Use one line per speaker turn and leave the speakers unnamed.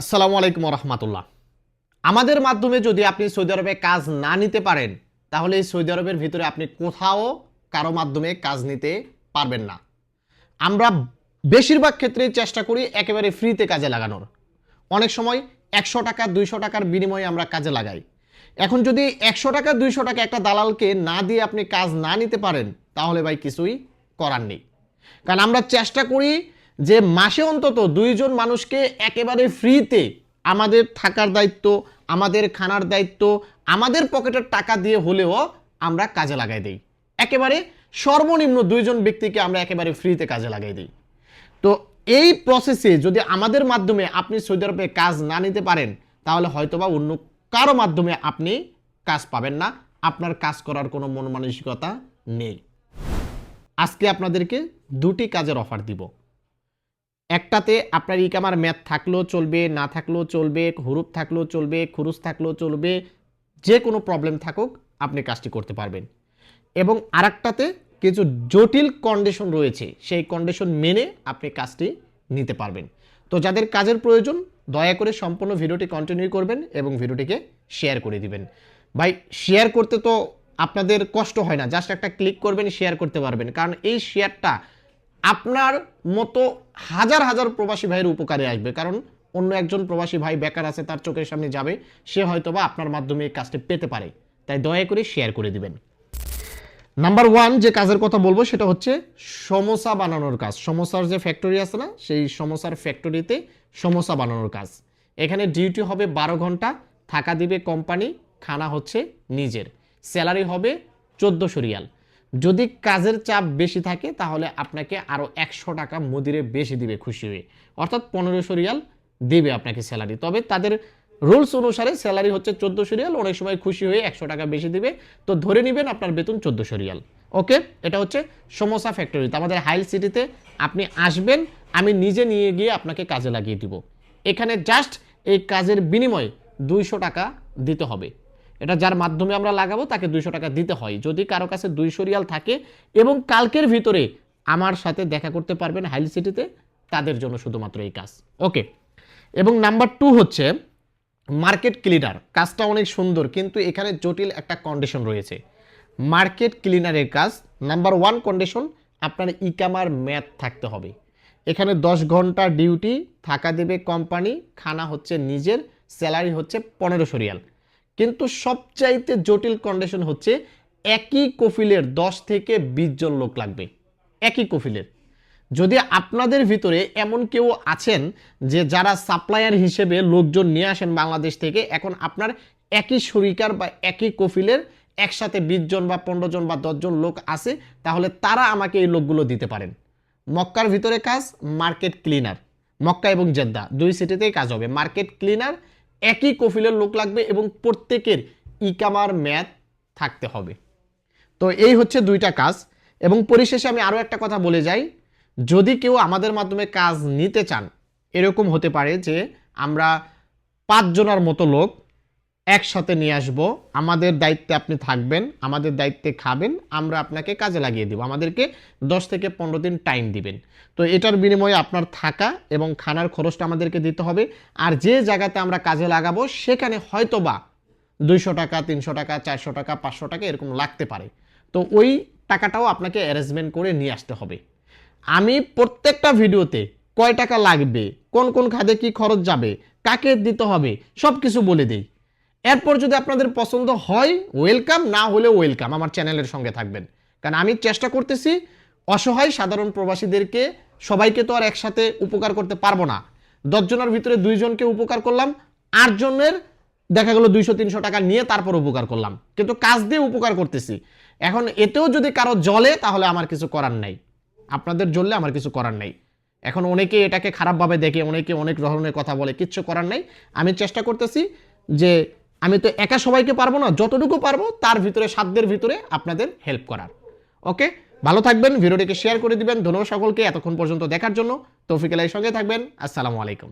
আসসালামু আলাইকুম রহমতুল্লাহ আমাদের মাধ্যমে যদি আপনি সৌদি আরবে কাজ না নিতে পারেন, তাহলে এই সৌদি আরবের ভিতরে আপনি কোথাও কারও মাধ্যমে কাজ নিতে পারবেন না। আমরা বেশিরভাগ ক্ষেত্রে চেষ্টা করি একেবারে ফ্রিতে কাজে লাগানোর। অনেক সময় একশো টাকা, দুইশো টাকার বিনিময়ে আমরা কাজে লাগাই। এখন যদি একশো টাকা, দুইশো টাকা একটা দালালকে না দিয়ে আপনি কাজ না নিতে পারেন, তাহলে ভাই কিছুই করার নেই। কারণ আমরা চেষ্টা করি যে মাসে অন্তত দুইজন মানুষকে একেবারে ফ্রিতে আমাদের থাকার দায়িত্ব, আমাদের খানার দায়িত্ব, আমাদের পকেটের টাকা দিয়ে হলেও আমরা কাজে লাগাই দিই। একেবারে সর্বনিম্ন দুইজন ব্যক্তিকে আমরা একেবারে ফ্রিতে কাজে লাগাই দিই। তো এই প্রসেসে যদি আমাদের মাধ্যমে আপনি সৌদি আরবে কাজ না নিতে পারেন, তাহলে হয়তোবা অন্য কারও মাধ্যমে আপনি কাজ পাবেন না। আপনার কাজ করার কোনো মন মানসিকতা নেই। আজকে আপনাদেরকে দুটি কাজের অফার দিব। একটাতে আপনার ইকামার ম্যাথ থাকলেও চলবে, না থাকলেও চলবে, হুরুপ থাকলেও চলবে, খুরুস থাকলেও চলবে, যে কোনো প্রবলেম থাকুক, আপনি কাজটি করতে পারবেন। এবং আরেকটাতে কিছু জটিল কন্ডিশন রয়েছে, সেই কন্ডিশন মেনে আপনি কাজটি নিতে পারবেন। তো যাদের কাজের প্রয়োজন, দয়া করে সম্পূর্ণ ভিডিওটি কন্টিনিউ করবেন এবং ভিডিওটিকে শেয়ার করে দিবেন। ভাই শেয়ার করতে তো আপনাদের কষ্ট হয় না জাস্ট একটা ক্লিক করবেন শেয়ার করতে পারবেন। কারণ এই শেয়ারটা আপনার মতো হাজার হাজার প্রবাসী ভাইয়ের উপকারে আসবে। কারণ অন্য একজন প্রবাসী ভাই বেকার আছে, তার চোখের সামনে যাবে, সে হয়তোবা আপনার মাধ্যমে এই কাজটি পেতে পারে। তাই দয়া করে শেয়ার করে দিবেন। নাম্বার ওয়ান যে কাজের কথা বলব, সেটা হচ্ছে সমোসা বানানোর কাজ। সমোসার যে ফ্যাক্টরি আছে না, সেই সমোসার ফ্যাক্টরিতে সমোসা বানানোর কাজ। এখানে ডিউটি হবে বারো ঘণ্টা, থাকা দিবে কোম্পানি খানা হচ্ছে নিজের। স্যালারি হবে চোদ্দোশো রিয়াল। যদি কাজের চাপ বেশি থাকে, তাহলে আপনাকে আরও একশো টাকা মদিরে বেশি দিবে খুশি হয়ে। অর্থাৎ পনেরোশো রিয়াল দেবে আপনাকে স্যালারি তবে তাদের রুলস অনুসারে স্যালারি হচ্ছে চোদ্দোশো রিয়াল, অনেক সময় খুশি হয়ে একশো টাকা বেশি দিবে। তো ধরে নেবেন আপনার বেতন চোদ্দোশো রিয়াল। ওকে এটা হচ্ছে সমোসা ফ্যাক্টরিতে আমাদের হাইল সিটিতে আপনি আসবেন, আমি নিজে নিয়ে গিয়ে আপনাকে কাজে লাগিয়ে দিব। এখানে জাস্ট এই কাজের বিনিময়ে দুইশো টাকা দিতে হবে। এটা যার মাধ্যমে আমরা লাগাবো, তাকে দুইশো টাকা দিতে হয়। যদি কারও কাছে দুইশো রিয়াল থাকে এবং কালকের ভিতরে আমার সাথে দেখা করতে পারবেন হাইল সিটিতে, তাদের জন্য শুধুমাত্র এই কাজ। ওকে, এবং নাম্বার টু হচ্ছে মার্কেট ক্লিনার। কাজটা অনেক সুন্দর, কিন্তু এখানে জটিল একটা কন্ডিশন রয়েছে। মার্কেট ক্লিনারের কাজ, নাম্বার ওয়ান কন্ডিশন, আপনার ইকামার ম্যাথ থাকতে হবে। এখানে দশ ঘণ্টা ডিউটি, থাকা দেবে কোম্পানি, খানা হচ্ছে নিজের, স্যালারি হচ্ছে পনেরোশো রিয়াল। কিন্তু সবচাইতে জটিল কন্ডিশন হচ্ছে একই কফিলের দশ থেকে বিশ জন লোক লাগবে। একই কফিলের। যদি আপনাদের ভিতরে এমন কেউ আছেন যে যারা সাপ্লায়ার হিসেবে লোকজন নিয়ে আসেন বাংলাদেশ থেকে, এখন আপনার একই শরিকার বা একই কফিলের একসাথে বিশ জন বা পনেরো জন বা দশজন লোক আছে, তাহলে তারা আমাকে এই লোকগুলো দিতে পারেন। মক্কার ভিতরে কাজ মার্কেট ক্লিনার মক্কা এবং জেদ্দা, দুই সিটিতেই কাজ হবে। মার্কেট ক্লিনার একই কফিলের লোক লাগবে এবং প্রত্যেকের ইকামার ম্যাথ থাকতে হবে। তো এই হচ্ছে দুইটা কাজ এবং পরিশেষে আমি আরও একটা কথা বলে যাই। যদি কেউ আমাদের মাধ্যমে কাজ নিতে চান, এরকম হতে পারে যে আমরা পাঁচজনের মতো লোক একসাথে নিয়ে আসব। আমাদের দায়িত্বে আপনি থাকবেন, আমাদের দায়িত্বে খাবেন, আমরা আপনাকে কাজে লাগিয়ে দিব। আমাদেরকে দশ থেকে পনেরো দিন টাইম দিবেন। তো এটার বিনিময়ে আপনার থাকা এবং খানার খরচটা আমাদেরকে দিতে হবে। আর যে জায়গাতে আমরা কাজে লাগাবো, সেখানে হয়তো বা দুইশো টাকা, তিনশো টাকা, চারশো টাকা, পাঁচশো টাকা এরকম লাগতে পারে। তো ওই টাকাটাও আপনাকে অ্যারেঞ্জমেন্ট করে নিয়ে আসতে হবে। আমি প্রত্যেকটা ভিডিওতে কয় টাকা লাগবে, কোন কোন খাদে কি খরচ যাবে, কাকে দিতে হবে সব কিছু বলে দিই। এরপর যদি আপনাদের পছন্দ হয় ওয়েলকাম না হলে ওয়েলকাম আমার চ্যানেলের সঙ্গে থাকবেন। কারণ আমি চেষ্টা করতেছি অসহায় সাধারণ প্রবাসীদেরকে, সবাইকে তো আর একসাথে উপকার করতে পারব না। দশজনের ভিতরে দুইজনকে উপকার করলাম, আটজনের দেখা গেলো দুইশো, তিনশো টাকা নিয়ে তারপর উপকার করলাম। কিন্তু কাজ দিয়ে উপকার করতেছি। এখন এতেও যদি কারও জলে তাহলে আমার কিছু করার নাই। আপনাদের জ্বললে আমার কিছু করার নাই। এখন অনেকে এটাকে খারাপভাবে দেখে, অনেকে অনেক ধরনের কথা বলে, কিচ্ছু করার নাই। আমি চেষ্টা করতেছি যে আমি তো একা সবাইকে পারব না, যতটুকু পারব তার ভিতরে, সাধ্যের ভিতরে আপনাদের হেল্প করার। ওকে ভালো থাকবেন, ভিডিওটিকে শেয়ার করে দিবেন। ধন্যবাদ সকলকে, এতক্ষণ পর্যন্ত দেখার জন্য। তৌফিক সঙ্গে থাকবেন। আসসালামু আলাইকুম।